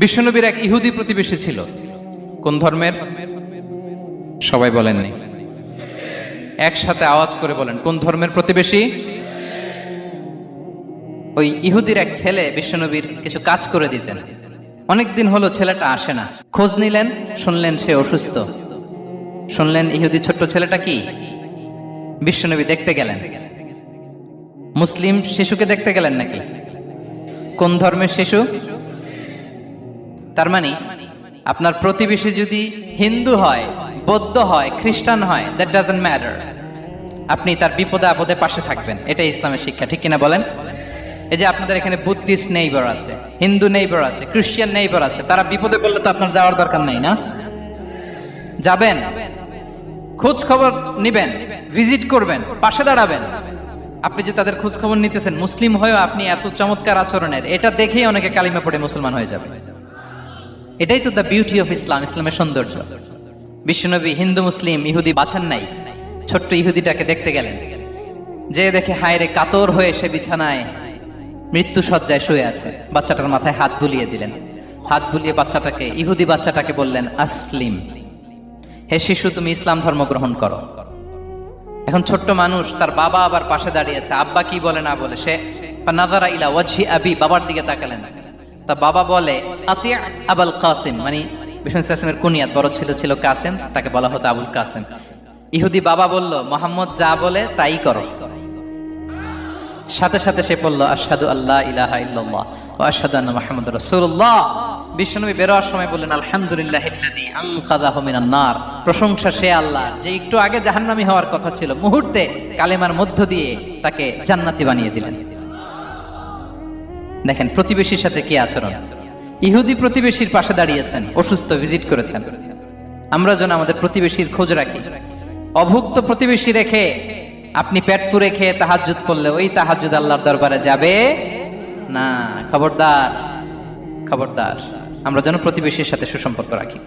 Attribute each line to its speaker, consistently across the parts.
Speaker 1: বিশ্বনবীর এক ইহুদি প্রতিবেশী ছিল। কোন ধর্মের? সবাই বলেননি। একসাথে আওয়াজ করে বলেন, কোন ধর্মের প্রতিবেশী? ওই ইহুদির এক ছেলে বিশ্বনবীর কিছু কাজ করে দিতেন। অনেকদিন হলো ছেলেটা আসে না। খোঁজ নিলেন, শুনলেন সে অসুস্থ। শুনলেন ইহুদি ছোট্ট ছেলেটা কি? বিশ্বনবী দেখতে গেলেন। মুসলিম শিশুকে দেখতে গেলেন নাকি? কোন ধর্মের শিশু? তার মানে আপনার প্রতিবেশী যদি হিন্দু হয়, বৌদ্ধ হয়, খ্রিস্টান হয় দ্যাট ডাজেন্ট ম্যাটার আপনি তার বিপদে আপদে পাশে থাকবেন, এটাই ইসলামের শিক্ষা, ঠিক কিনা বলেন? এই যে আপনাদের এখানে বুদ্ধিস্ট নেইবার আছে, হিন্দু নেইবার আছে, খ্রিস্টান নেইবার আছে, তারা বিপদে পড়লে তো আপনার যাওয়ার দরকার নেই না? যাবেন খোঁজ খবর নিবেন ভিজিট করবেন, পাশে দাঁড়াবেন। আপনি যে তাদের খোঁজ খবর নিতেছেন, মুসলিম হয়েও আপনি এত চমৎকার আচরণের, এটা দেখেই অনেকে কালিমা পড়ে মুসলমান হয়ে যাবে। এটাই তো দ্য বিউটি অফ ইসলাম ইসলামের সৌন্দর্য। বিশ্বনবী হিন্দু, মুসলিম, ইহুদি বাছান নাই। ছোট্ট ইহুদিটাকে দেখতে গেলেন। যে দেখে হায়রে কাতর হয়ে সে বিছানায় মৃত্যু সজ্জায় শুয়ে আছে। বাচ্চাটার মাথায় হাত বুলিয়ে দিলেন। হাত বুলিয়ে বাচ্চাটাকে, ইহুদি বাচ্চাটাকে বললেন, আসলিম। হে শিশু, তুমি ইসলাম ধর্ম গ্রহণ করো। এখন ছোট্ট মানুষ তার বাবা আবার পাশে দাঁড়িয়েছে আব্বা কি বলে না বলে সে নাজারা ইলা ওয়াজহি আবি, বাবার দিকে তাকালেন। তা বাবা বলে আতিয়া আবুল কাসিম। মানে বিষ্ণু ইসলামের কুনিয়াত, বড় ছিল ছিল কাসিম, তাকে বলা হতো আবুল কাসিম। ইহুদি বাবা বলল, মোহাম্মদ যা বলে তাই করো। সাথে সাথে সে পড়ল আশহাদু আল্লাহ ইলাহা ইল্লাল্লাহ ও আশহাদু আন্না মুহাম্মাদ রাসূলুল্লাহ। বিশ্বনবী বেরোয়ার সময় বললেন, আলহামদুলিল্লাহ ইল্লাযী আনকাযাহু মিনান নার। প্রশংসা সে আল্লাহ, যে একটু আগে জাহান্নামী হওয়ার কথা ছিল। মুহূর্তে কালেমার মধ্য দিয়ে তাকে জান্নাতি বানিয়ে দিলেন। দেখেন, প্রতিবেশীর সাথে কি আচরণ? ইহুদি প্রতিবেশীর পাশে দাঁড়িয়েছেন, অসুস্থ, ভিজিট করেছেন। আমরা যেন আমাদের প্রতিবেশীর খোঁজ রাখি। অভুক্ত প্রতিবেশী রেখে, আপনি পেট পুরে খেয়ে তাহাজুদ করলে ওই তাহাজুদ আল্লাহর দরবারে যাবে? না, খবরদার খবরদার। আমরা যেন প্রতিবেশীর সাথে সুসম্পর্ক রাখি।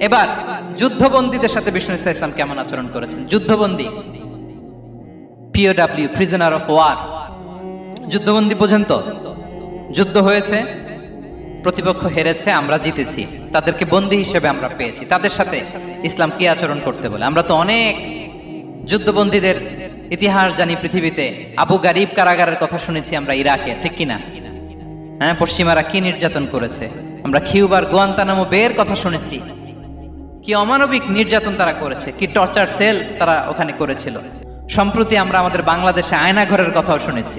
Speaker 1: এবার, যুদ্ধবন্দীদের সাথে বিষ্ণু ইসা ইসলাম কেমন আচরণ করেছেন? যুদ্ধবন্দী পিওডাব্লিউ প্রিজনার অফ ওয়ার যুদ্ধবন্দী পর্যন্ত যুদ্ধ হয়েছে, প্রতিপক্ষ হেরেছে, আমরা জিতেছি। তাদেরকে বন্দী হিসেবে আমরা পেয়েছি। তাদের সাথে ইসলাম কি আচরণ করতে বলে? আমরা তো অনেক যুদ্ধবন্দীদের ইতিহাস জানি পৃথিবীতে। আবু গারিব কারাগারের কথা শুনেছি আমরা ইরাকে, ঠিক কিনা? হ্যাঁ পশ্চিমারা কি নির্যাতন করেছে? আমরা খিউবার গোয়ান্তানামো বের কথা শুনেছি। কি অমানবিক নির্যাতন তারা করেছে, কি টর্চার সেল তারা ওখানে করেছিল। সম্প্রতি আমরা আমাদের বাংলাদেশে আয়নাঘরের কথাও শুনেছি।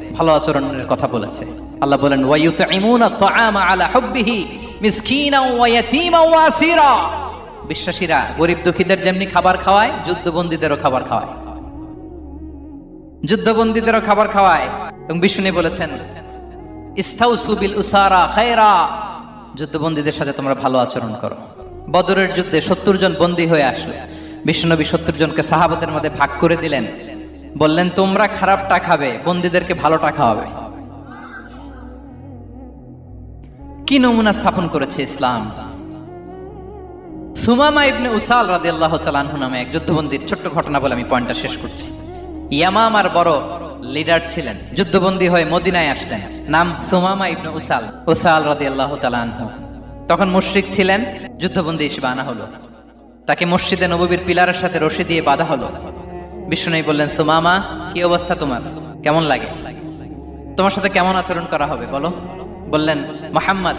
Speaker 1: ভালো আচরণের কথা বলেছে। আল্লাহ বলেন বিশ্বাসীরা, গরিব দুঃখীদের যেমনি খাবার খাওয়ায়, যুদ্ধবন্দীদেরও খাবার খাওয়ায়। যুদ্ধবন্দীদেরও খাবার খাওয়ায়। এবং বিষ্ণু বলেছেন যুদ্ধবন্দীদের সাথে তোমরা ভালো আচরণ করো। বদরের যুদ্ধে সত্তর জন বন্দী হয়ে আসলো। বিষ্ণুনবী সত্তর জনকে সাহাবতের মধ্যে ভাগ করে দিলেন। বললেন, তোমরা খারাপটা খাবে, বন্দীদেরকে ভালোটা খাওয়াবে। কি নমুনা স্থাপন করেছে ইসলাম? সুমামা ইবনে উসাল রাজি আল্লাহ তালানহু নামে এক যুদ্ধবন্দীর ছোট্ট ঘটনা বলে আমি পয়েন্টটা শেষ করছি। ইয়ামামার বড় লিডার ছিলেন, যুদ্ধবন্দী হয়ে মদিনায় আসলেন, নাম সুমামা ইবনে উসাল উসাল রাজি আল্লাহ তালানহু তখন মুশরিক ছিলেন, যুদ্ধবন্দী হিসেবে আনা হলো। তাকে মসজিদে নববীর পিলারের সাথে রশি দিয়ে বাঁধা হলো। বিষ্ণু বললেন সুমামা কি অবস্থা তোমার? কেমন লাগে? তোমার সাথে কেমন আচরণ করা হবে, বলো? বললেন, মোহাম্মদ,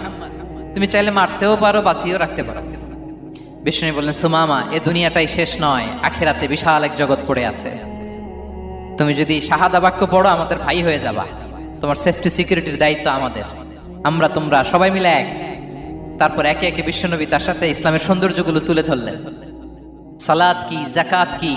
Speaker 1: তুমি চাইলে মারতেও পারো, বাঁচিয়েও রাখতে পারো। বিষ্ণু বললেন সুমামা এ দুনিয়াটাই শেষ নয়, আখেরাতে বিশাল এক জগৎ পড়ে আছে। তুমি যদি শাহাদা বাক্য পড়ো, আমাদের ভাই হয়ে যাবা। তোমার সেফটি সিকিউরিটির দায়িত্ব আমাদের। আমরা, তোমরা সবাই মিলে এক। তারপর একে একে বিশ্বনবী তার সাথে ইসলামের সৌন্দর্যগুলো তুলে ধরলেন। সালাদ কি জাকাত কি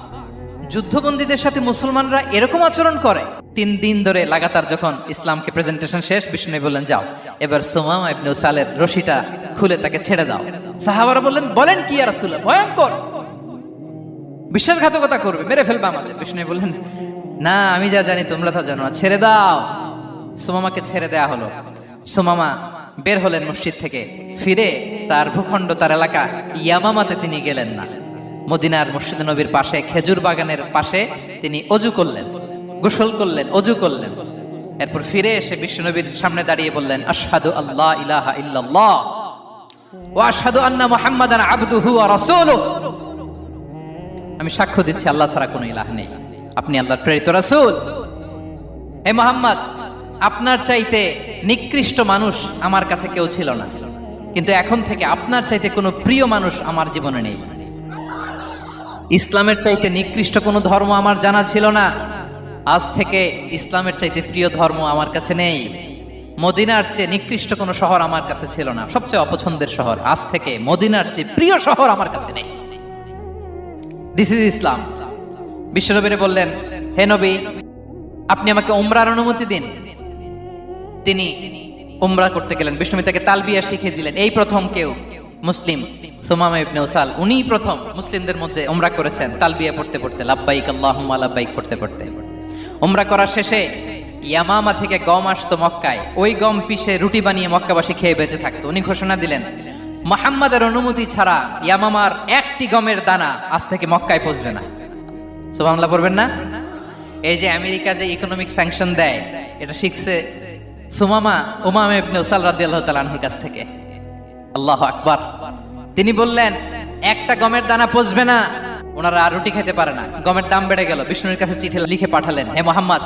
Speaker 1: যুদ্ধবন্দীদের সাথে মুসলমানরা এরকম আচরণ করে। তিন দিন ধরে লাগাতার যখন ইসলামকে প্রেজেন্টেশন শেষ, বিষ্ণু বললেন, যাও। এবার সুমামা উসালের রশিটা খুলে তাকে ছেড়ে দাও। সাহাবারা বললেন, বলেন কি আর রাসূলুল্লাহ? ভয়ঙ্কর। বিশ্বাসঘাতকতা করবে, মেরে ফেলবে আমাদের। বিষ্ণু বললেন, না, আমি যা জানি তোমরা তা জানো ছেড়ে দাও। সোমামাকে ছেড়ে দেয়া হলো। সোমামা বের হলেন মসজিদ থেকে, ফিরে তার ভূখণ্ড, তার এলাকা ইয়ামামাতে তিনি গেলেন না। মদিনার মসজিদ নবীর পাশে, খেজুর বাগানের পাশে তিনি অজু করলেন, গোসল করলেন, অজু করলেন। এরপর ফিরে এসে বিশ্বনবীর সামনে দাঁড়িয়ে বললেন, আশহাদু আল্লাহ ইলাহা ইল্লাল্লাহ আন্না আবদুহু আমি সাক্ষ্য দিচ্ছি, আল্লাহ ছাড়া কোনো ইলাহ নেই। আপনি আল্লাহর প্রেরিত রাসূল। হে মোহাম্মদ, আপনার চাইতে নিকৃষ্ট মানুষ আমার কাছে কেউ ছিল না। কিন্তু এখন থেকে আপনার চাইতে কোনো প্রিয় মানুষ আমার জীবনে নেই। ইসলামের চাইতে নিকৃষ্ট কোনো ধর্ম আমার জানা ছিল না। আজ থেকে ইসলামের চাইতে প্রিয় ধর্ম আমার কাছে নেই। মদিনার চেয়ে নিকৃষ্ট কোনো শহর আমার কাছে ছিল না। সবচেয়ে অপছন্দের শহর আজ থেকে মদিনার চেয়ে প্রিয় শহর আমার কাছে নেই। দিস ইজ ইসলাম বিশ্বনবীরে বললেন, হে নবী, আপনি আমাকে উমরার অনুমতি দিন। তিনি উমরা করতে গেলেন। বিষ্ণুবী তাকে তালবিয়া শিখিয়ে দিলেন, এই প্রথম কেউ মুসলিম সুমামা ইবনে উসাল উনিই প্রথম মুসলিমদের মধ্যে উমরা করেছেন তালবিয়া পড়তে পড়তে, লাব্বাইক আল্লাহুম্মা লাব্বাইক পড়তে পড়তে। ওমরা করার শেষে ইয়ামামা থেকে গম আসতো মক্কায়, ওই গম পিষে রুটি বানিয়ে মক্কাবাসী খেয়ে বেঁচে থাকতো। উনি ঘোষণা দিলেন, মোহাম্মদের অনুমতি ছাড়া ইয়ামামার একটি গমের দানা আজ থেকে মক্কায় পৌঁছবে না। সুবহানাল্লাহ, পড়বেন না? এই যে আমেরিকা যে ইকোনমিক স্যাংশন দেয়, এটা শিখছে সুমামা উমাম ইবনে উসাল রাদিয়াল্লাহু তাআলা আনহুর কাছ থেকে। আল্লাহু আকবার। তিনি বললেন, একটা গমের দানা পচবে না। ওনারা আর রুটি খেতে পারে না। গমের দাম বেড়ে গেল। বিষ্ণুর কাছে চিঠি লিখে পাঠালেন, হে মোহাম্মদ,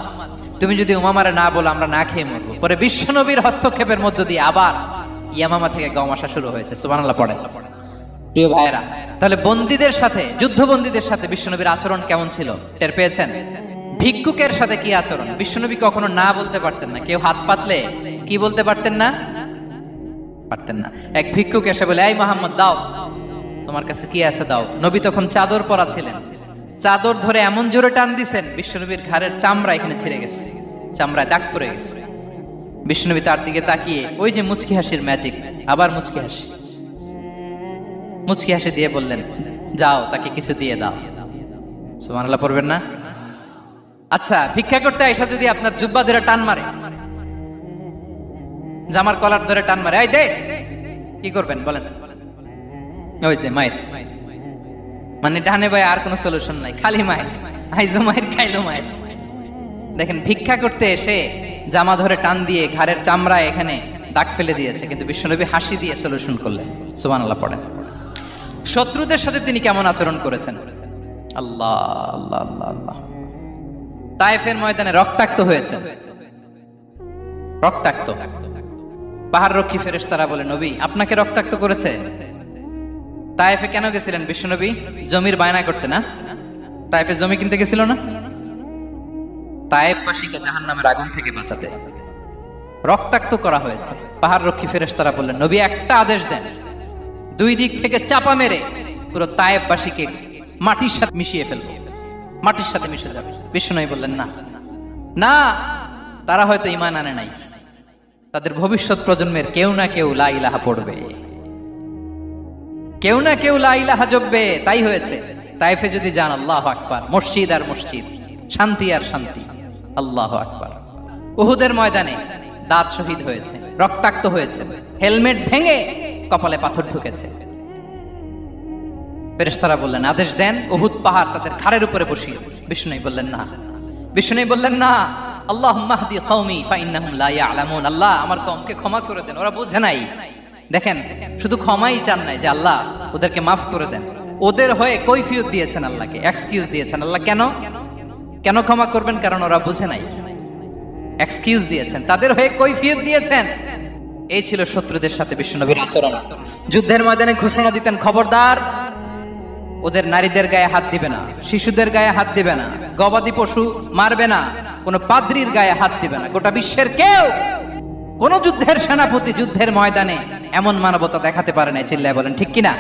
Speaker 1: তুমি যদি উমামারে না বলো, আমরা না খেয়ে মরবো। পরে বিশ্বনবীর হস্তক্ষেপের মধ্য দিয়ে আবার ইয়ামামা থেকে গম আসা শুরু হয়েছে। সুবহানাল্লাহ, পড়েন। প্রিয় ভাইরা তাহলে বন্দীদের সাথে, যুদ্ধবন্দীদের সাথে বিশ্বনবীর আচরণ কেমন ছিল? টের পেয়েছেন? ভিক্ষুকের সাথে কি আচরণ? বিশ্বনবী কখনো না বলতে পারতেন না। কেউ হাত পাতলে কি বলতে পারতেন না? পারতেন না। এক ভিক্ষুক এসে বলে, এই মোহাম্মদ, দাও। তোমার কাছে কি আছে, দাও। নবী তখন চাদর পরা ছিলেন চাদর ধরে এমন জোরে টান দিছেন, বিশ্বনবীর ঘাড়ের চামড়া এখানে ছিঁড়ে গেছে, চামড়ায় দাগ পড়ে গেছে। বিষ্ণুনবী তার দিকে তাকিয়ে, ওই যে মুচকি হাসির ম্যাজিক আবার মুচকি হাসি। মুচকি হাসি দিয়ে বললেন, যাও, তাকে কিছু দিয়ে দাও। সুবহানাল্লাহ পড়বেন না? আচ্ছা ভিক্ষা করতে আইসা যদি আপনার জুব্বা ধরে টান মারে জামার কলার ধরে টান মারে, এই দে! কি করবেন, বলেন। ওই যে মায়ের। মানে ডানে ভাই আর কোনো সলিউশন নাই, খালি মায়ের। আইজো মায়ের, খাইলো মায়ের। দেখেন, ভিক্ষা করতে এসে জামা ধরে টান দিয়ে ঘাড়ের চামড়া এখানে দাগ ফেলে দিয়েছে, কিন্তু বিশ্বনবী হাসি দিয়ে সলিউশন করলেন। সুবান আল্লাহ পড়েন। শত্রুদের সাথে তিনি কেমন আচরণ করেছেন? আল্লাহ আল্লাহ আল্লাহ আল্লাহ। তায়েফের ময়দানে রক্তাক্ত হয়েছে রক্তাক্ত। পাহাড় রক্ষী ফেরেশতারা বলে, নবী, আপনাকে রক্তাক্ত করেছে? তায়েফে কেন গেছিলেন বিশ্বনবী জমির বায়না করতে না? তায়েফে জমি কিনতে গেছিল না? তায়েববাসীকে জাহান্নামের আগুন থেকে বাঁচাতে। রক্তাক্ত করা হয়েছে। পাহাড় রক্ষী ফেরেশতারা বললেন নবী, একটা আদেশ দেন। দুই দিক থেকে চাপা মেরে পুরো তায়েববাসীকে মাটির সাথে মিশিয়ে ফেলব। মাটির সাথে মিশে যাবে। বললেন, না। না, তারা হয়তো ইমান আনে নাই। তাদের ভবিষ্যৎ প্রজন্মের কেউ না কেউ লা ইলাহা পড়বে। কেউ না কেউ লা ইলাহা জপবে, তাই হয়েছে। তাইফে যদি যান, আল্লাহ আকবার। মসজিদ আর মসজিদ, শান্তি আর শান্তি, আল্লাহ আকবার। উহুদের ময়দানে দাঁত শহীদ হয়েছে, রক্তাক্ত হয়েছে, হেলমেট ভেঙে কপালে পাথর ঢুকেছে। ফেরেশতারা বললেন, আদেশ দেন, উহুদ পাহাড় তাদের খাড়ের উপরে বসিয়ে। বিষ্ণুই বললেন, না। বিষ্ণুই বললেন, না আল্লাহ মাহদি লা ইয়ালামুন। আল্লাহ আমার কওমকে ক্ষমা করে দেন, ওরা বোঝে নাই। দেখেন, শুধু ক্ষমাই চান নাই যে আল্লাহ ওদেরকে মাফ করে দেন। ওদের হয়ে কৈফিয়ত দিয়েছেন আল্লাহকে এক্সকিউজ দিয়েছেন। আল্লাহ কেন? কেন ক্ষমা করবেন? কারণ ওরা বুঝে নাই। এক্সকিউজ দিয়েছেন, তাদের হয়ে কৈফিয়ত দিয়েছেন। এই ছিল শত্রুদের সাথে বিশ্বনবীর আচরণ। যুদ্ধের ময়দানে ঘোষণা দিতেন, খবরদার ওদের নারীদের গায়ে হাত দিবে না, শিশুদের গায়ে হাত দিবে না, গবাদি পশু মারবে না, কোনো পাদ্রির গায়ে হাত দিবে না। গোটা বিশ্বের কেউ কোন যুদ্ধের সেনাপতি যুদ্ধের ময়দানে এমন মানবতা দেখাতে পারে না চিল্লায় বলেন, ঠিক কিনা?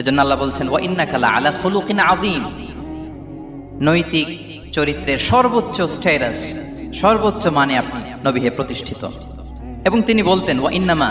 Speaker 1: এজন্য আল্লাহ বলছেন ওয়া ইন্নাকালা আলা খুলুকিন আযীম। নৈতিক চরিত্রের সর্বোচ্চ স্ট্যাটাস সর্বোচ্চ মানে আপনি নবী হে প্রতিষ্ঠিত। এবং তিনি বলতেন ওয়া ইন্নামা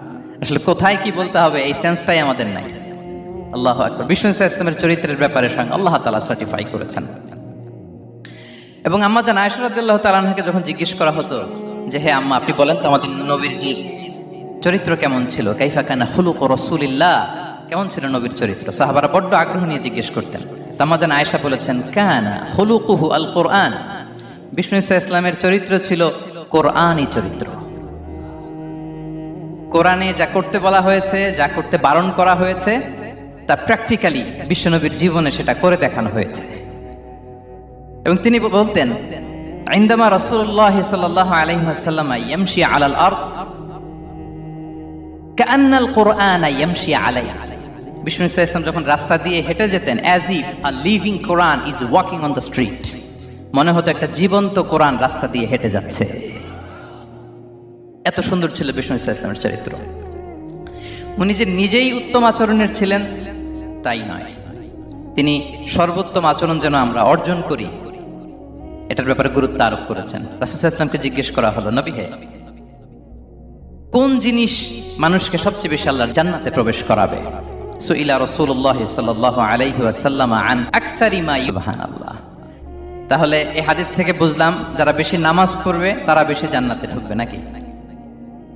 Speaker 1: আসলে কোথায় কি বলতে হবে, এই সেন্সটাই আমাদের নাই। আল্লাহ আকবর। বিষ্ণু ইসলাম ইসলামের চরিত্রের ব্যাপারে সঙ্গে আল্লাহ তালা সার্টিফাই করেছেন। এবং আম্মা জান আয়সরাদ্দাল্লাহ তালানহাকে যখন জিজ্ঞেস করা হতো যে হ্যাঁ আম্মা, আপনি বলেন তো আমাদের নবীরজির চরিত্র কেমন ছিল? কাইফা কানা খুলুক রসুলিল্লাহ? কেমন ছিল নবীর চরিত্র? সাহাবারা বড্ড আগ্রহ নিয়ে জিজ্ঞেস করতেন। তাম্মা জান আয়েশা বলেছেন, কানা খুলুকুহু আল কোরআন বিষ্ণু ইসা ইসলামের চরিত্র ছিল কোরআনই চরিত্র। কোরআনে যা করতে বলা হয়েছে, যা করতে বারণ করা হয়েছে, তা প্র্যাকটিক্যালি বিশ্বনবীর জীবনে সেটা করে দেখানো হয়েছে। এবং তিনি বলতেন আইন্দামা রসুল্লাহ সাল্লাহ আলহিহাসাল্লাম ইয়ামশি আলাল আর্দ কান্নাল কোরআন ইয়ামশি আলাই। বিষ্ণু ইসলাম যখন রাস্তা দিয়ে হেঁটে যেতেন as if a living Quran is walking on the street মনে হতো একটা জীবন্ত কোরআন রাস্তা দিয়ে হেঁটে যাচ্ছে। এত সুন্দর ছিল বিষ্ণু ইসা ইসলামের চরিত্র। উনি যে নিজেই উত্তম আচরণের ছিলেন, তাই নয়। তিনি সর্বোত্তম আচরণ যেন আমরা অর্জন করি, এটার ব্যাপারে গুরুত্ব আরোপ করেছেন। রাসুল ইসলামকে জিজ্ঞেস করা হলো, নবী হে, কোন জিনিস মানুষকে সবচেয়ে বেশি আল্লাহর জান্নাতে প্রবেশ করাবে? সুইলা রসুল্লাহ সাল্লাহ আলাইহি ওয়াসাল্লাম আন আকসারি মা সুবহানাল্লাহ। তাহলে এই হাদিস থেকে বুঝলাম, যারা বেশি নামাজ পড়বে, তারা বেশি জান্নাতে ঢুকবে নাকি?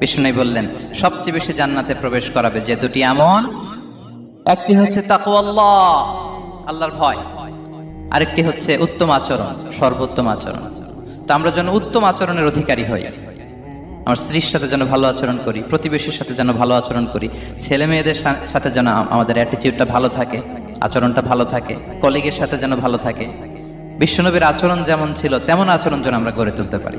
Speaker 1: বিষ্ণু বললেন, সবচেয়ে বেশি জান্নাতে প্রবেশ করাবে যে দুটি আমল। একটি হচ্ছে তাকওয়াল্লাহ, আল্লাহর ভয়। আরেকটি হচ্ছে উত্তম আচরণ, সর্বোত্তম আচরণ। তো আমরা যেন উত্তম আচরণের অধিকারী হই। আমার স্ত্রীর সাথে যেন ভালো আচরণ করি, প্রতিবেশীর সাথে যেন ভালো আচরণ করি, ছেলে মেয়েদের সাথে যেন আমাদের অ্যাটিটিউডটা ভালো থাকে, আচরণটা ভালো থাকে কলিগের সাথে যেন ভালো থাকে। বিশ্বনবীর আচরণ যেমন ছিল, তেমন আচরণ যেন আমরা গড়ে তুলতে পারি।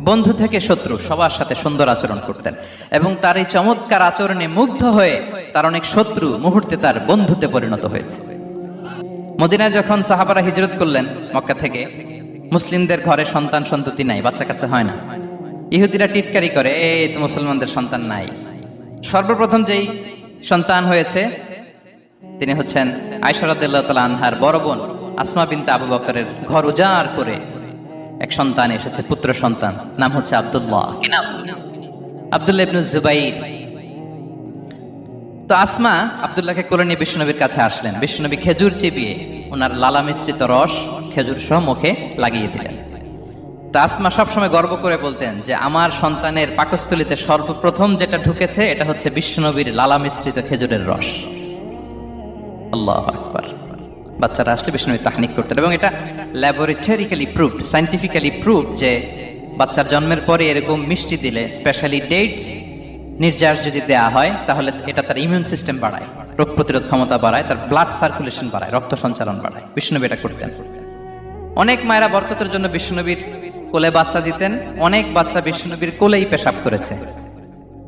Speaker 1: বন্ধু থেকে শত্রু, সবার সাথে সুন্দর আচরণ করতেন। এবং তার এই চমৎকার আচরণে মুগ্ধ হয়ে তার অনেক শত্রু মুহূর্তে তার বন্ধুতে পরিণত হয়েছে। মদিনায় যখন সাহাবারা হিজরত করলেন মক্কা থেকে, মুসলিমদের ঘরে সন্তান সন্ততি নাই বাচ্চা কাচ্চা হয় না। ইহুদিরা টিটকারি করে, এই তো মুসলমানদের সন্তান নাই। সর্বপ্রথম যেই সন্তান হয়েছে, তিনি হচ্ছেন তালা আনহার বড় বোন আসমা বিনতে আবু বকরের ঘর উজাড় করে এক সন্তান এসেছে পুত্র সন্তান নাম হচ্ছে আব্দুল্লাহ। কি নাম? আব্দুল্লাহ ইবনু জুবাইর। তো আসমা আব্দুল্লাহকে কোলে নিয়ে বিষ্ণুনবীর কাছে আসলেন। বিষ্ণুনবী খেজুর চিবিয়ে ওনার লালা মিশ্রিত রস খেজুর সহ মুখে লাগিয়ে দিলেন। তো আসমা সবসময় গর্ব করে বলতেন যে আমার সন্তানের পাকস্থলিতে সর্বপ্রথম যেটা ঢুকেছে এটা হচ্ছে বিষ্ণুনবীর লালা মিশ্রিত খেজুরের রস। আল্লাহ আকবার। বাচ্চারা আসলে বিষ্ণুবী তাহনিক করতেন এবং এটা ল্যাবরেটরিক্যালি প্রুভড সাইন্টিফিক্যালি প্রুভড যে বাচ্চার জন্মের পরে এরকম মিষ্টি দিলে স্পেশালি ডেটস নির্যাস যদি দেয়া হয়, তাহলে এটা তার ইমিউন সিস্টেম বাড়ায়, রোগ প্রতিরোধ ক্ষমতা বাড়ায়, তার ব্লাড সার্কুলেশন বাড়ায়, রক্ত সঞ্চালন বাড়ায়। বিষ্ণুবী এটা করতেন। অনেক মায়েরা বরকতের জন্য বিষ্ণুনবীর কোলে বাচ্চা দিতেন, অনেক বাচ্চা বিষ্ণুনবীর কোলেই পেশাব করেছে।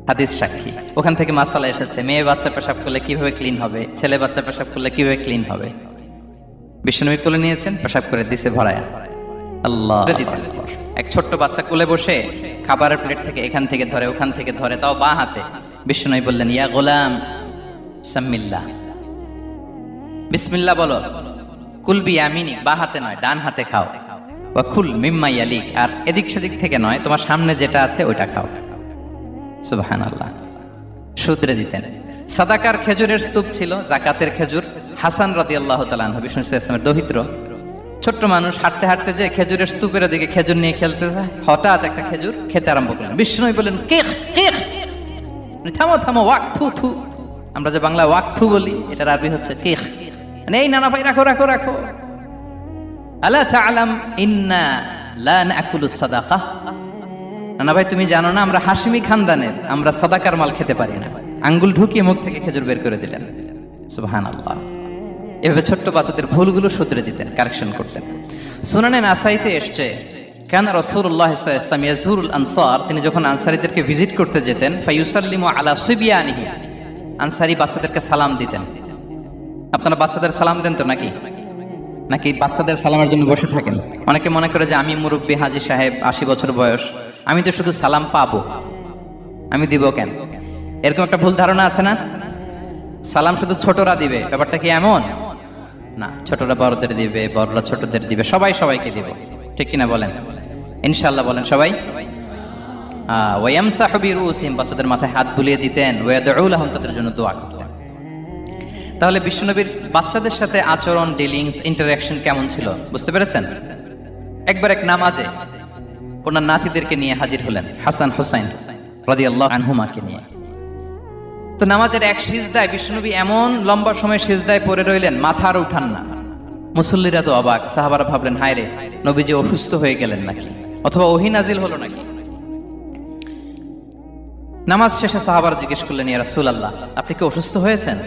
Speaker 1: হাদিস সাক্ষী, ওখান থেকে মাসালা এসেছে, মেয়ে বাচ্চা পেশাব করলে কীভাবে ক্লিন হবে, ছেলে বাচ্চা পেশাব করলে কীভাবে ক্লিন হবে? বিষ্ণুনবী কোলে নিয়েছেন, পেশাব করে দিছে ভরায়া। আল্লাহ এক ছোট্ট বাচ্চা কোলে বসে খাবারের প্লেট থেকে এখান থেকে ধরে, ওখান থেকে ধরে, তাও বা হাতে। বিষ্ণুনবী বললেন, ইয়া গোলাম, সাম্মিল্লাহ। বিসমিল্লাহ বলো কুলবি আমিনি, বা হাতে নয়, ডান হাতে খাও। বা খুল মিম্মাই আলিক আর এদিক সেদিক থেকে নয়, তোমার সামনে যেটা আছে ওইটা খাও। সুবাহান আল্লাহ সূত্রে দিতেন। সাদাকার খেজুরের স্তূপ ছিল, জাকাতের খেজুর। হাসান রাতি আল্লাহ তালান বিষ্ণু ইসলামের দহিত্র। ছোট্ট মানুষ হাঁটতে হাঁটতে যে খেজুরের স্তূপের দিকে খেজুর নিয়ে খেলতে যায় হঠাৎ একটা খেজুর খেতে আরম্ভ করলেন। বিষ্ণু বললেন মানে থামো থামো, ওয়াক থু থু। আমরা যে বাংলা ওয়াক থু বলি, এটার আরবি হচ্ছে কেখ মানে এই নানা ভাই, রাখো রাখো রাখো। আলা তাআলাম ইন্না লা নাকুলু সাদাকা? না ভাই, তুমি জানো না, আমরা হাসিমি খানদানের, আমরা সদাকার মাল খেতে পারি না। আঙ্গুল ঢুকিয়ে মুখ থেকে খেজুর বের করে দিলেন। সুবহান আল্লাহ এভাবে ছোট্ট বাচ্চাদের ভুলগুলো শুধরে দিতেন কারেকশন করতেন। সুনানে নাসাইতে এসছে, কেন রসুল্লাহ ইসলাম ইয়াজুরুল আনসার তিনি যখন আনসারিদেরকে ভিজিট করতে যেতেন ফাইউসাল্লিমু আলা সুবিয়ানিহি আনসারি বাচ্চাদেরকে সালাম দিতেন। আপনারা বাচ্চাদের সালাম দেন তো নাকি? নাকি বাচ্চাদের সালামের জন্য বসে থাকেন? অনেকে মনে করে যে আমি মুরব্বী হাজি সাহেব, আশি বছর বয়স, আমি তো শুধু সালাম পাবো। আমি দিব কেন? এরকম একটা ভুল ধারণা আছে না? সালাম শুধু ছোটরা দিবে, ব্যাপারটা কি এমন? না, ছোটরা বড়দের দিবে, বড়রা ছোটদের দিবে, সবাই সবাইকে দিবে। ঠিক কিনা বলেন? ইনশাল্লাহ বলেন সবাই। ওয়াম সাহবির উসিম বাচ্চাদের মাথায় হাত বুলিয়ে দিতেন ওয়াদউল আহম তাদের জন্য দোয়া করতেন। তাহলে বিশ্বনবীর বাচ্চাদের সাথে আচরণ ডিলিংস ইন্টারাকশন কেমন ছিল? বুঝতে পেরেছেন? একবার এক নামাজে ওনার নাতিদেরকে নিয়ে হাজির হলেন, হাসান হোসাইন রাদি আল্লাহ আনহুমাকে নিয়ে। তো নামাজের এক সিজদায় বিষ্ণুনবী এমন লম্বা সময় সিজদায় পড়ে রইলেন, মাথা আর উঠান না। মুসল্লিরা তো অবাক, সাহাবারা ভাবলেন হায় রে নবীজি অসুস্থ হয়ে গেলেন নাকি? অথবা ওহি নাজিল হলো নাকি? নামাজ শেষে সাহাবারা জিজ্ঞেস করলেন, ইয়া রাসূল আল্লাহ আপনি কি অসুস্থ হয়েছেন?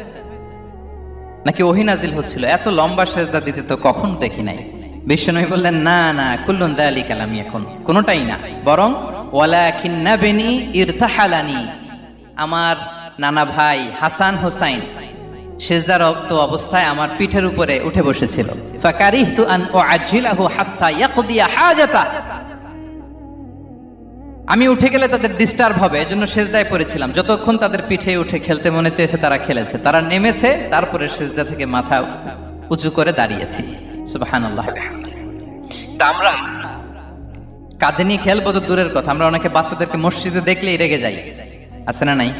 Speaker 1: নাকি ওহি নাজিল হচ্ছিল? এত লম্বা সেজদা দিতে তো কখন দেখি নাই। বিষ্ণু বললেন, না না, কুল্লুন দালি কালামি এখন কোনোটাই না। বরং ওয়ালাকিন নাবেনি ইরতাহালানি, আমার নানা ভাই হাসান হোসাইন সেজদারত অবস্থায় আমার পিঠের উপরে উঠে বসেছিল। ফাকারিহতু আন উআজ্জিলাহু হাত্তা ইয়াকদিয়া হাজাতা। আমি উঠে গেলে তাদের ডিস্টার্ব হবে এজন্য সেজদায় পড়েছিলাম। যতক্ষণ তাদের পিঠে উঠে খেলতে মনে চেয়েছে তারা খেলেছে। তারা নেমেছে তারপরে সেজদা থেকে মাথা উঁচু করে দাঁড়িয়েছি। সুবহানাল্লাহ। তা আমরা কাঁধে নিয়ে খেলব তো দূরের কথা আমরা অনেকে বাচ্চাদেরকে মসজিদে দেখলেই রেগে যাই। আছে না নাই?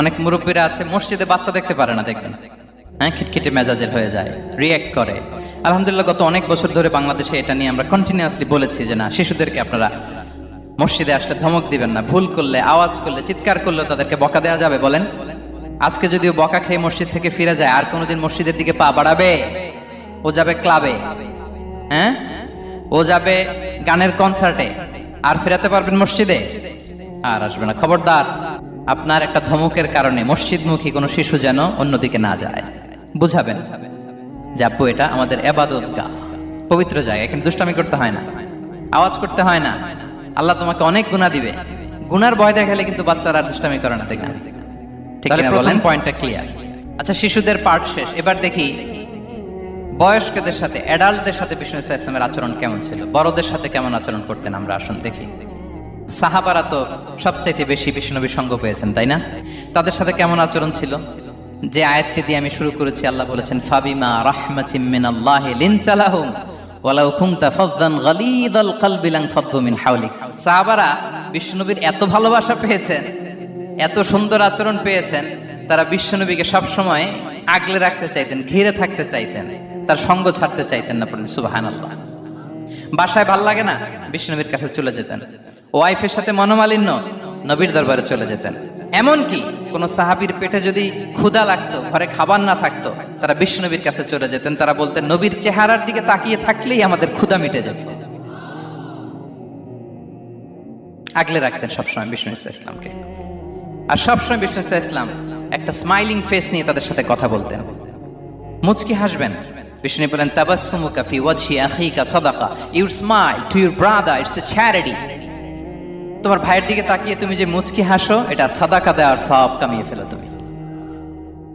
Speaker 1: অনেক মুরব্বীরা আছে, মসজিদে বাচ্চা দেখতে পারে না, দেখবেন। হ্যাঁ খিটখিটে মেজাজের হয়ে যায় রিয়্যাক্ট করে। আলহামদুলিল্লাহ, গত অনেক বছর ধরে বাংলাদেশে এটা নিয়ে আমরা কন্টিনিউয়াসলি বলেছি যে, না, শিশুদেরকে আপনারা মসজিদে আসলে ধমক দিবেন না, ভুল করলে, আওয়াজ করলে, চিৎকার করলে তাদেরকে বকা দেওয়া যাবে, বলেন। আজকে যদিও বকা খেয়ে মসজিদ থেকে ফিরে যায়, আর কোনোদিন মসজিদের দিকে পা বাড়াবে? ও যাবে ক্লাবে হ্যাঁ? ও যাবে গানের কনসার্টে আর ফেরাতে পারবেন মসজিদে? আর আসবে না। খবরদার। আপনার একটা ধমকের কারণে মসজিদমুখী কোনো শিশু যেন অন্যদিকে না যায়। বুঝাবেন? যে আব্বু এটা আমাদের এবাদত গা। পবিত্র জায়গা এখানে দুষ্টামি করতে হয় না। আওয়াজ করতে হয় না। আল্লাহ তোমাকে অনেক গুণা দিবে। গুনার ভয় দেখালে কিন্তু বাচ্চারা আর দুষ্টামি করে না ঠিক আছে বলেন? পয়েন্টটা ক্লিয়ার আচ্ছা শিশুদের পার্ট শেষ। এবার দেখি বয়স্কদের সাথে অ্যাডাল্টদের সাথে বিষ্ণু ইসা ইসলামের আচরণ কেমন ছিল? বড়দের সাথে কেমন আচরণ করতেন আমরা? আসুন দেখি। সাহাবারা তো সবচাইতে বেশি বিষ্ণুনবীর সঙ্গ পেয়েছেন, তাই না? তাদের সাথে কেমন আচরণ ছিল? যে আয়াতটি দিয়ে আমি শুরু করেছি, আল্লাহ বলেছেন, ফাবিমা রাহমাতিম মিনাল্লাহি লিনচালাহুম ওয়ালাউ কুনতা ফাদদান গালিদাল কলবি লাং ফাদ্দু মিন হাওলিক। সাহাবারা বিষ্ণুনবীর এত ভালোবাসা পেয়েছেন, এত সুন্দর আচরণ পেয়েছেন, তারা বিশ্বনবীকে সবসময় আগলে রাখতে চাইতেন, ঘিরে থাকতে চাইতেন, তার সঙ্গ ছাড়তে চাইতেন না পড়েন সুবাহান বাসায় ভালো লাগে না? বিশ্বনবীর কাছে চলে যেতেন। ওয়াইফের সাথে মনোমালিন্য নবীর দরবারে চলে যেতেন। এমনকি কোন সাহাবীর পেটে যদি ক্ষুধা লাগতো, ঘরে খাবার না থাকতো, তারা বিশ্বনবীর কাছে চলে যেতেন। তারা বলতেন, নবীর চেহারার দিকে তাকিয়ে থাকলেই আমাদের ক্ষুধা মিটে যেত। আগলে রাখতেন সবসময় বিষ্ণু ইসা ইসলামকে। আর সবসময় বিষ্ণু ইসা ইসলাম একটা স্মাইলিং ফেস নিয়ে তাদের সাথে কথা বলতেন। মুচকি হাসবেন। বিষ্ণু বলেন, তাবাসসুমুকা ফি ওয়াজহি আখিকা সাদাকা। Your smile to your brother, it's a charity. তোমার ভাইয়ের দিকে তাকিয়ে তুমি যে মুচকি হাসো, এটা সাদাকা দেওয়ার সব কামিয়ে ফেলো তুমি।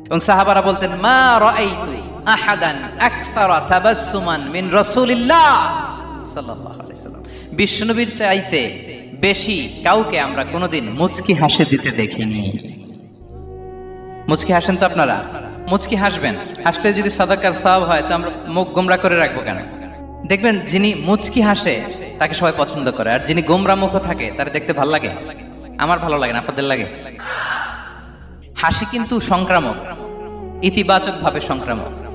Speaker 1: এবং সাহাবারা বলতেন, মা রাআইতু আহাদান আকসারা তাবাসসুমান মিন রাসূলিল্লাহ? সাল্লাল্লাহু আলাইহি সাল্লাম। বিষ্ণুবীর চাইতে বেশি কাউকে আমরা কোনোদিন মুচকি হাসে দিতে দেখিনি। মুচকি হাসেন তো আপনারা? মুচকি হাসবেন। হাসলে যদি সাদাকার সাব হয়, তো আমরা মুখ গোমরা করে রাখব কেন? দেখবেন যিনি মুচকি হাসে, তাকে সবাই পছন্দ করে। আর যিনি গোমরা মুখ থাকে, তার দেখতে ভালো লাগে। আমার ভালো লাগে না, আপনাদের লাগে? হাসি কিন্তু সংক্রামক ইতিবাচক ভাবে সংক্রামক।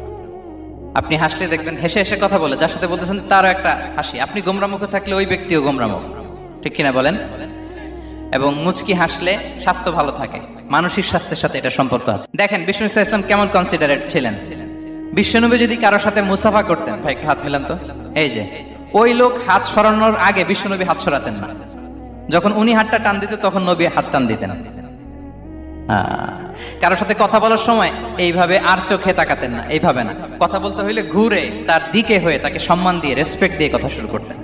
Speaker 1: আপনি হাসলে দেখবেন, হেসে হেসে কথা বলে, যার সাথে বলতেছেন, তারও একটা হাসি। আপনি গোমরা মুখে থাকলে ওই ব্যক্তিও গোমরা মুখ ঠিক কিনা বলেন? এবং মুচকি হাসলে স্বাস্থ্য ভালো থাকে। মানসিক স্বাস্থ্যের সাথে এটা সম্পর্ক আছে। দেখেন, বিষ্ণু ইসলাম কেমন কনসিডারেট ছিলেন? বিশ্বনবী যদি কারোর সাথে মুসাফা করতেন, ভাই হাত মিলান তো। এই যে, ওই লোক হাত সরানোর আগে বিশ্বনবী হাত সরাতেন না। যখন উনি হাতটা টান দিতেন তখন নবী হাত টান দিতেন। কারোর সাথে কথা বলার সময় এইভাবে আর চোখে তাকাতেন না, এইভাবে না। কথা বলতে হইলে ঘুরে তার দিকে হয়ে তাকে সম্মান দিয়ে রেসপেক্ট দিয়ে কথা শুরু করতেন।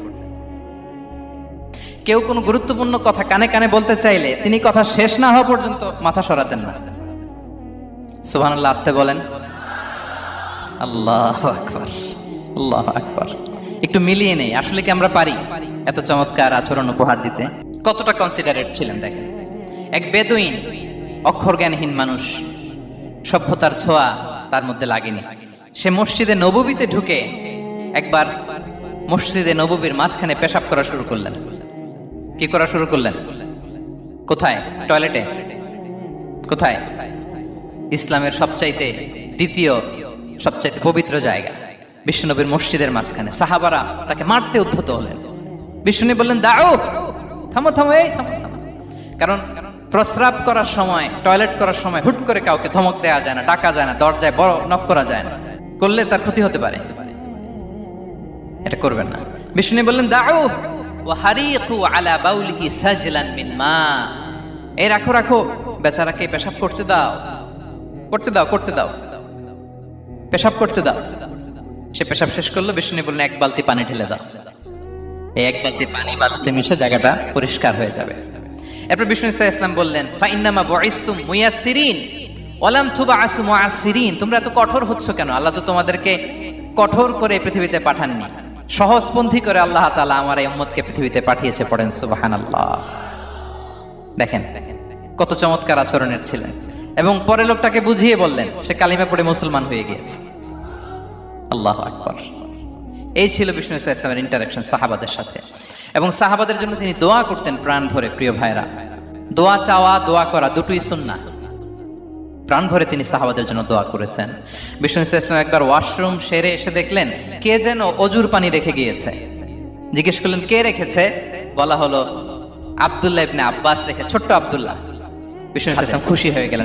Speaker 1: কেউ কোনো গুরুত্বপূর্ণ কথা কানে কানে বলতে চাইলে তিনি কথা শেষ না হওয়া পর্যন্ত মাথা সরাতেন না। সুবহানাল্লাহ, আসতে বলেন। আল্লাহ আকবার আল্লাহ আকবার। একটু মিলিয়ে নেই, আসলে কি আমরা পারি? এত চমৎকার আচরণ উপহার দিতে। কতটা কনসিডারেট ছিলেন দেখেন। এক বেদুইন অক্ষর জ্ঞানহীন মানুষ, সভ্যতার ছোঁয়া তার মধ্যে লাগেনি। সে মসজিদে নববীতে ঢুকে একবার মসজিদে নববীর মাঝখানে পেশাব করা শুরু করলেন। কি করা শুরু করলেন? কোথায়? টয়লেটে? কোথায়? ইসলামের সবচাইতে দ্বিতীয় সবচাইতে পবিত্র জায়গা। বিষ্ণুনবীর মসজিদের মাঝখানে। সাহাবারা তাকে মারতে উদ্ধত হলেন। বিষ্ণু বললেন দাও থামো থামো, এই থামো থামো। কারণ প্রস্রাব করার সময়, টয়লেট করার সময় হুট করে কাউকে ধমক দেওয়া যায় না, ডাকা যায় না, দরজায় বড় নক করা যায় না। করলে তার ক্ষতি হতে পারে। এটা করবেন না। বিষ্ণু বললেন দাও ও হারিকু আলা বাউলিহি সাজলান মিন মা। এই রাখো রাখো, বেচারাকে পেশাব করতে দাও। করতে দাও করতে দাও। পেশাব করতে দাও। সে পেশাব শেষ করল বিষ্ণু বললেন, এক বালতি পানি ঢেলে দাও। এই এক বালতি পানি বালতিতে মিশে জায়গাটা পরিষ্কার হয়ে যাবে। এরপর বিষ্ণু ইসা ইসলাম বললেন, ফাইন্নামা বয়স্তুম মুয়াসিরিন ওলাম থুবা আসু মুআসসিরিন। তোমরা এত কঠোর হচ্ছ কেন? আল্লাহ তো তোমাদেরকে কঠোর করে পৃথিবীতে পাঠাননি। সহজপন্থী করে আল্লাহ তাআলা আমার এই উম্মতকে পৃথিবীতে পাঠিয়েছে পড়েন, সুবহানাল্লাহ। দেখেন, কত চমৎকার আচরণের ছিলেন। এবং পরে লোকটাকে বুঝিয়ে বললেন, সে কালিমা পড়ে মুসলমান হয়ে গিয়েছে। আল্লাহ আকবর। এই ছিল বিষ্ণু ইসা ইসলামের ইন্টারাকশন সাহাবাদের সাথে। এবং সাহাবাদের জন্য তিনি দোয়া করতেন প্রাণ ভরে, প্রিয় ভাইরা দোয়া চাওয়া, দোয়া করা দুটোই সুন্না প্রাণ ভরে তিনি সাহাবাদের জন্য দোয়া করেছেন। বিষ্ণু ইসা ইসলাম একবার ওয়াশরুম সেরে এসে দেখলেন, কে যেন অজুর পানি রেখে গিয়েছে। জিজ্ঞেস করলেন, কে রেখেছে? বলা হলো, আব্দুল্লাহ ইবনে আব্বাস রেখে ছোট্ট আব্দুল্লাহ। বিষ্ণু খুশি হয়ে গেলেন।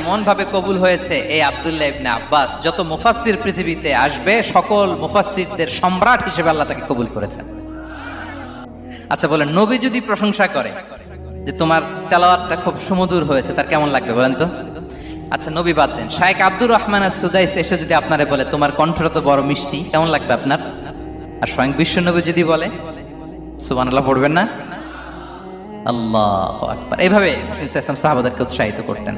Speaker 1: এমন ভাবে কবুল হয়েছে? এই আব্দুল্লাহ ইবনে আব্বাস যত মুফাসসির পৃথিবীতে আসবে সকল মুফাসসিরদের সম্রাট হিসেবে আল্লাহ তাকে কবুল করেছেন। আচ্ছা বলেন নবী যদি প্রশংসা করে যে তোমার তেলাওয়াতটা খুব সুমধুর হয়েছে তার কেমন লাগবে বলেন তো? আচ্ছা নবী বাদ দেন। শায়েক আব্দুর রহমান সুদাইস এসে যদি আপনারে বলে তোমার কণ্ঠটা তো বড় মিষ্টি কেমন লাগবে আপনার? আর স্বয়ং বিশ্ব নবী যদি বলে সুবান আল্লাহ পড়বেন না? আল্লাহ আকবার। এইভাবে ইসলাম সাহাবাদেরকে উৎসাহিত করতেন।